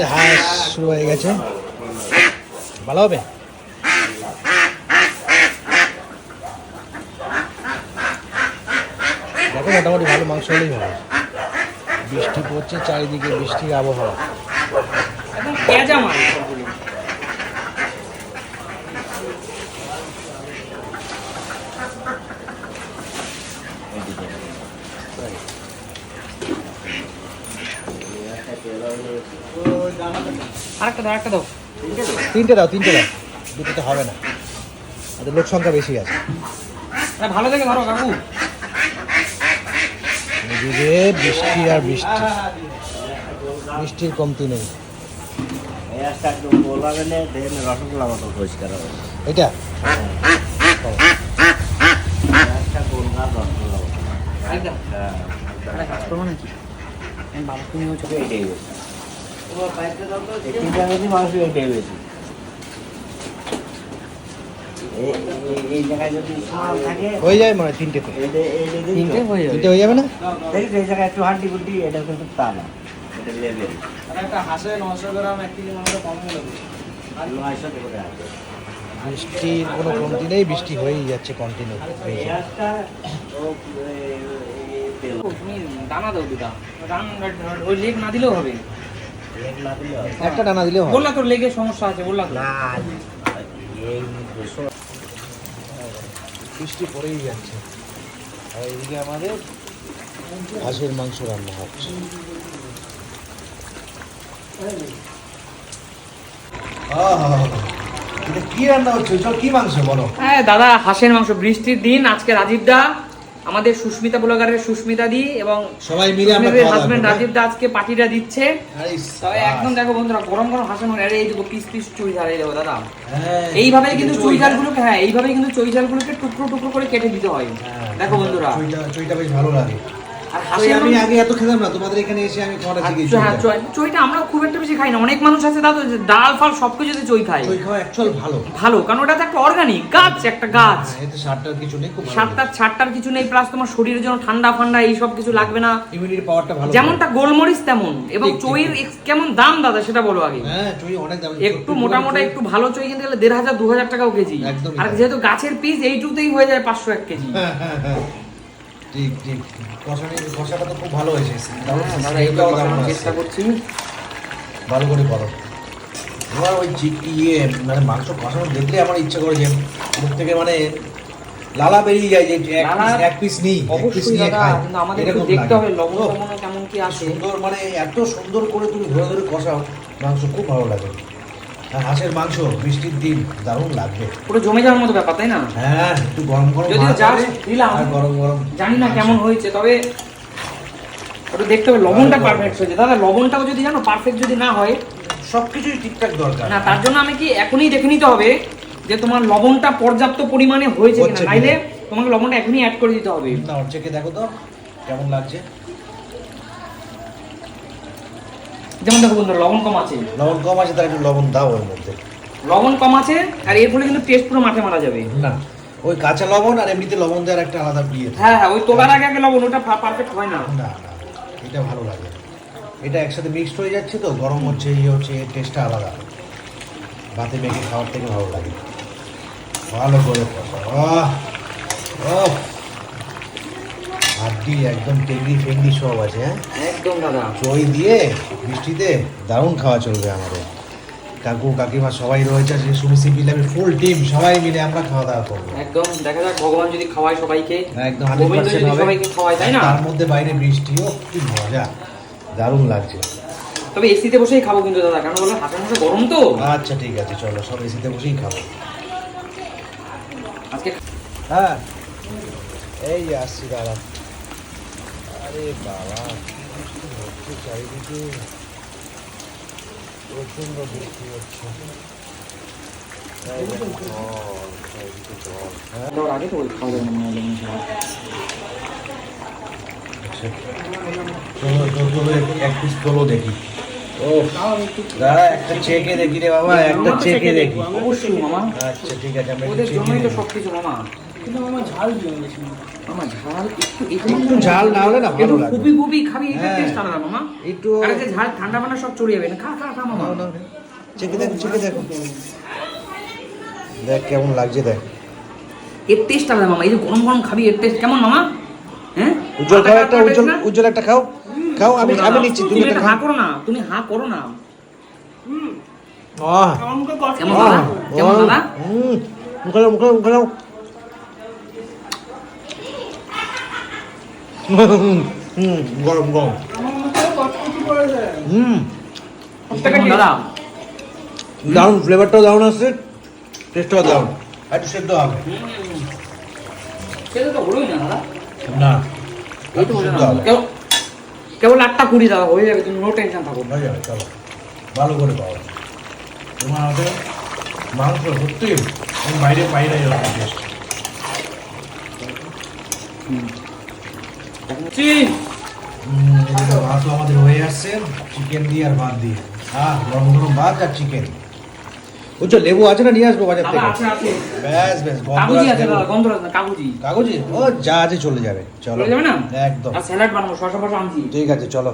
আমাদের হাঁস শুরু হয়ে গেছে। ভালো হবে? দেখো, মোটামুটি ভালো মাংস হলেই হবে। বৃষ্টি পড়ছে, চারিদিকে বৃষ্টির আবহাওয়া। আরেকটা দাও আরেকটা দাও। তিনটে দাও তিনটে দাও। দুটো তো হবে না। আমাদের লোক সংখ্যা বেশি আছে। আরে ভালো দেখে ধরো কাকু। এদিকে বৃষ্টি আর বৃষ্টি। বৃষ্টির কমতি নেই। একটা এটা একটা কাজ করব নাকি? আমি বাবা তুমি হচ্ছে মাংস এইটাই বেশি এই- এই- এই জায়গায় যদি মাল থাকে হয়ে যায় মনে হয় তিনটেতে এটা এইটা দিন তিনটে হয়ে যাবে হয়ে যাবে না দেখি এই জায়গায় একটু হাড্ডি গুড্ডি এটা কিন্তু তা না একটা হাঁসে নশো গ্রাম এক কেজি মাংস কম হয়ে নয়শো করে আছে বৃষ্টির কোনো কমতি নেই বৃষ্টি হয়েই যাচ্ছে কন্টিনিউ দানা দাও দুটা রান না দিলেও হবে লেগ না দিলে হয়। একটা টানা দিলেও বললা তোর লেগের সমস্যা আছে বললা না বৃষ্টি পড়েই যাচ্ছে। আর এইদিকে আমাদের হাঁসের মাংস রান্না হচ্ছে। কি রান্না হচ্ছে? কি মাংস বলো? হ্যাঁ দাদা হাঁসের মাংস। বৃষ্টির দিন আজকে রাজীব দা আমাদের সুস্মিতা ব্লগারের সুস্মিতা দি এবং সবাই মিলে আমাদের হাজবেন্ড রাজীব দা আজকে পার্টিটা দিচ্ছে তবে একদম দেখো বন্ধুরা গরম গরম হাঁসের মনে আরে এই দেখো পিস পিস চুই ঝাল দেখো দাদা। হ্যাঁ, এইভাবে কিন্তু চুই ঝালগুলোকে হ্যাঁ এইভাবে কিন্তু চুই ঝালগুলোকে টুকরো টুকরো করে কেটে দিতে হয়। হ্যাঁ, দেখো বন্ধুরা। চুইটা চুইটা বেশ ভালো লাগে। আমি আগে এত খেতাম না তোমাদের এখানে এসে আমি খাওয়াটা শিখেছি। হ্যাঁ, চুই- চুইটা আমরা খুব একটা বেশি খাই না। অনেক মানুষ আছে দাদা ডাল ফাল সবকিছুতে চুই খায়। চুই খাওয়া অ্যাকচুয়াল ভালো। ভালো কারণ ওটা একটা অর্গানিক গাছ একটা গাছ। হ্যাঁ, এতে সারটার কিছু নেই খুব ভালো সাতটার কিছু নেই প্লাস তোমার শরীরের জন্য ঠান্ডা ফান্ডা এই সব কিছু লাগবে না। ইমিউনিটি পাওয়ারটা ভালো যেমনটা গোলমরিচ তেমন এবং চইয়ের কেমন দাম দাদা সেটা বলো আগে। হ্যাঁ চুই অনেক দাম। একটু মোটা মোটা একটু ভালো চই কিনতে গেলে দেড় হাজার দু হাজার টাকাও কেজি। আর যেহেতু গাছের পিস এইটুতেই হয়ে যায় পাঁচশো এক কেজি। হ্যাঁ, হ্যাঁ, হ্যাঁ। ঠিক ঠিক কষানি কষাটা তো খুব ভালো হয়েছে। দারুণ হ্যাঁ, দারুণ চেষ্টা করছি। ভালো করে করো। আমার ওই চিক ইয়ে মানে মাংস কষানো দেখলে আমার ইচ্ছা করে যে মুখ থেকে মানে লালা বেরিয়ে যায় যে এক পিস নিই অবশ্যই আমাদের দেখতে হবে লবণ কেমন কি আসে সুন্দর মানে এত সুন্দর করে তুমি ধরে ধরে কষাও মাংস খুব ভালো লাগে। আর হাঁসের মাংস বৃষ্টির দিন দারুণ লাগবে। পুরো জমে যাওয়ার মতো ব্যাপার তাই না? হ্যাঁ একটু গরম গরম যদিও ভাত দিলাম। গরম গরম জানি না কেমন হয়েছে তবে ওটা দেখতে হবে লবণটা পারফেক্ট হয়েছে। দাদা লবণটাও যদি জানো পারফেক্ট যদি না হয় সবকিছুই ঠিকঠাক দরকার। না তার জন্য আমি কি এখনই দেখে নিতে হবে যে তোমার লবণটা পর্যাপ্ত পরিমাণে হয়েছে কিনা। কিনা। নাইলে তোমাকে লবণটা এখনই অ্যাড করে দিতে হবে। না ওর চেকে দেখো তো কেমন লাগছে। যেমন দেখো বন্ধুরা লবণ কম আছে। লবণ কম আছে তার একটু লবণ দাও ওর মধ্যে। লবণ কম আছে আর এর ফলে কিন্তু টেস্ট পুরো মাঠে মারা যাবে। না ওই কাঁচা লবণ আর এমনিতে লবণ দেওয়ার একটা আলাদা ইয়ে থাকে। হ্যাঁ হ্যাঁ ওই তোলার আগে আগে লবণ ওটা পারফেক্ট হয় না। না না এটা ভালো লাগে। এটা একসাথে মিক্সড হয়ে যাচ্ছে তো গরম হচ্ছে ইয়ে হচ্ছে এর টেস্টটা আলাদা। ভাতে মেখে খাওয়ার থেকে ভালো লাগে। ভালো করে ও হাড্ডি একদম টেঙ্গি ফেঙ্গি সব আছে হ্যাঁ? একদম দাদা। চই দিয়ে বৃষ্টিতে দারুণ খাওয়া চলবে আমাদের। কাকু কাকিমা সবাই রয়েছে যে সুমিসি মিলে ফুল টিম সবাই মিলে আমরা খাওয়া দাওয়া করব। একদম দেখা যাক ভগবান যদি খাওয়ায় সবাইকে। একদম গোবিন্দ যদি সবাইকে খাওয়ায় তাই না? তার মধ্যে বাইরে বৃষ্টিও কি মজা। দারুণ লাগছে। তবে এসিতে বসেই খাব কিন্তু দাদা কারণ বলে হাতের মাসে গরম তো। আচ্ছা ঠিক আছে চলো সব এসিতে বসেই খাব। আজকে হ্যাঁ। এই আসছি দাঁড়া আরে বাবা হচ্ছে চারিদিকে প্রচণ্ড বৃষ্টি হচ্ছে। দেখো আগে তো খাওয়া দাওয়া এক- পিস তোলো একটা চেকে দেখি রে বাবা একটা চেকে দেখি। অবশ্যই মামা। আচ্ছা ঠিক আছে আমরা ওদের জন্যই তো দেখি। সবকিছু মামা। কিন্তু আমার ঝাল দিয়ে বেশি মামা ঝাল একটু একটু ঝাল না হলে না ভালো লাগে। ফুপি ফুপি খাবি এটা। টেস্ট আলাদা মামা। একটু- আরে যে ঝাল ঠান্ডা বান্না সব চড়িয়ে যাবে। না খা খা খা মামা। নাও, নাও, নাও। চেখে দেখো চেখে দেখো। দেখ কেমন লাগছে দেখ। এর টেস্ট আলাদা মামা। এই যে গরম গরম খাবি এর টেস্ট কেমন মামা? হ্যাঁ? উজ্জ্বল খাও একটা উজ্জ্বল উজ্জ্বল একটা খাও। খাও আমি আমি নিচ্ছি তুমি হা করো না তুমি হা করো না। আহ কেমন দাদা কেমন দাদা হুম। মুখে মুখে মুখে নাও হুম হুম, গরম গরম হুম দারুণ ফ্লেভারটাও দারুণ আসছে টেস্টটাও দারুণ। একটু সেদ্ধ হবে। না কেবল- আটটা কুড়ি দাদা হয়ে যাবে তুমি নো টেনশন থাকো। হয়ে যাবে চলো। ভালো করে পাও। তোমার হাতে মাংস সত্যি বাইরে না এরকম টেস্ট এদিকে আমাদের হয়ে আসছে। চিকেন দিয়ে আর ভাত দিয়ে। হ্যাঁ গরম গরম ভাত আর চিকেন বুঝছ লেবু আছে না নিয়ে আসব বাজার থেকে? ব্যাস ব্যাস কাগজি আছে দাদা গন্ধরাজ না কাগজি। কাগজি? ও যা আছে চলে যাবে। চলো। যাবে না? একদম। আর স্যালাড বানাবো শসা ফসা আনছি। ঠিক আছে চলো।